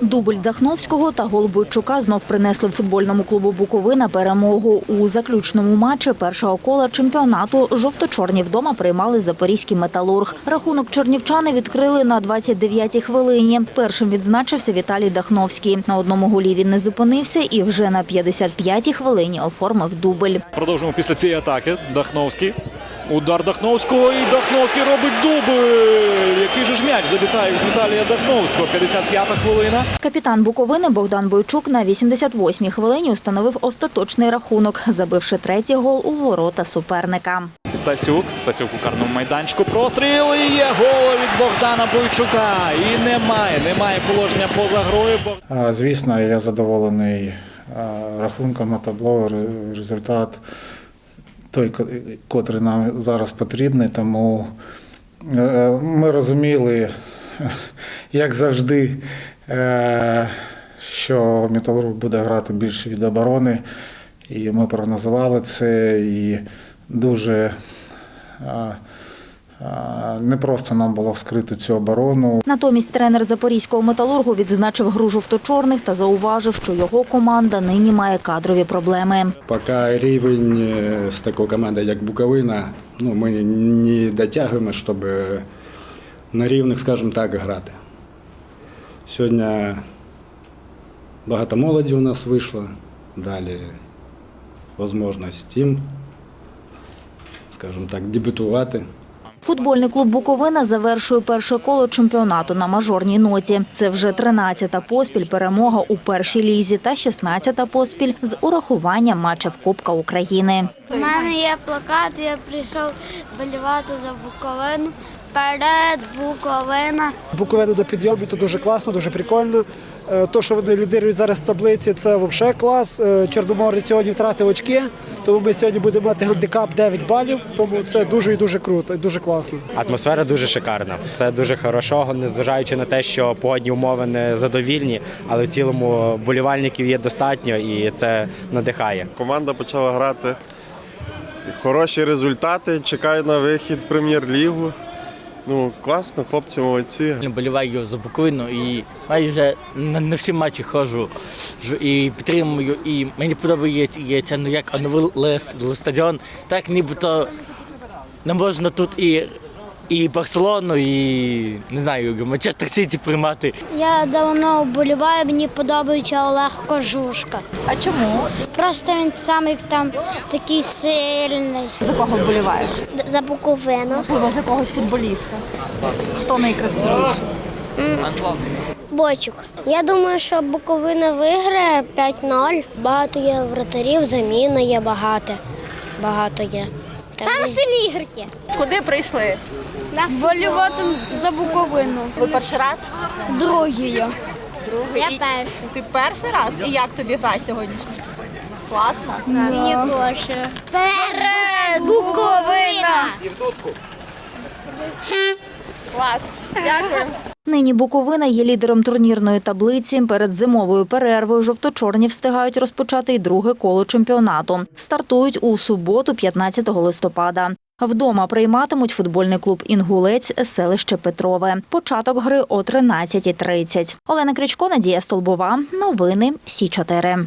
Дубль Дахновського та гол Бойчука знов принесли футбольному клубу Буковина перемогу у заключному матчі першого кола чемпіонату. Жовто-чорні вдома приймали запорізький металург. Рахунок чернівчани відкрили на 29-й хвилині. Першим відзначився Віталій Дахновський. На одному голі він не зупинився і вже на 55-й хвилині оформив дубль. Продовжуємо після цієї атаки. Дахновський. Удар Дахновського і Дахновський робить дубль. Який же ж м'яч залітає від Віталія Дахновського. 55-та хвилина. Капітан Буковини Богдан Бойчук на 88-й хвилині установив остаточний рахунок, забивши третій гол у ворота суперника. Стасюк. Стасюк у карному майданчику. Простріл і є гол від Богдана Бойчука. І немає, немає положення поза грою. Звісно, я задоволений рахунком на табло. Результат той, ко- котрий нам зараз потрібний. Тому е, ми розуміли, як завжди, е, що Металург буде грати більше від оборони. І ми прогнозували це. І дуже а, а, непросто нам було вскрити цю оборону. Натомість тренер запорізького металургу відзначив гру жовто-чорних та зауважив, що його команда нині має кадрові проблеми. Поки рівень е, з такою командою, як Буковина, ну, ми не дотягуємо, щоб на рівних, скажімо так, грати. Сьогодні багато молоді у нас вийшло, далі можливість їм, скажімо так, дебютувати. Футбольний клуб Буковина завершує перше коло чемпіонату на мажорній ноті. Це вже 13-та поспіль перемога у першій лізі та 16-та поспіль з урахуванням матчів Кубка України. У мене є плакат, я прийшов болівати за Буковину. Вперед, Буковина! Буковину до підйомі, то дуже класно, дуже прикольно. Е, То, що вони лідирують зараз в таблиці, це взагалі клас. Е, Чорноморець сьогодні втратив очки, тому ми сьогодні будемо мати гандикап 9 балів. Тому це дуже і дуже круто, і дуже класно. Атмосфера дуже шикарна, все дуже хорошого, незважаючи на те, що погодні умови не задовільні, але в цілому болівальників є достатньо і це надихає. Команда почала грати хороші результати. Чекаю на вихід прем'єр-лігу. Ну, класно, хлопці молодці. Боліваю за Буковину і майже на, на всі матчі ходжу і підтримую. І мені подобається, ну як оновили стадіон, так нібито не можна тут і, і Барселону, і не знаю, Манчестер Сіті приймати. Я давно вболіваю, мені подобається Олег Кожушка. А чому? Просто він самий там такий сильний. За кого вболіваєш? За Буковину. Можливо, за когось футболіста. Хто найкрасивіший? Бойчук. Я думаю, що Буковина виграє 5-0. Багато є вратарів, заміна є багато. Багато є. Там сильні ігроки. Куди прийшли? Болювати за Буковину. Ви перший раз? Другий я. Я перший. Ти перший раз? І як тобі гра сьогоднішня? Класно. Мені теж. Перед Буковина! Клас. Дякую. Нині Буковина є лідером турнірної таблиці. Перед зимовою перервою жовто-чорні встигають розпочати й друге коло чемпіонату. Стартують у суботу, 15 листопада. Вдома прийматимуть футбольний клуб Інгулець селище Петрове. Початок гри о 13.30. Олена Кричко, Надія Столбова. Новини Сі 4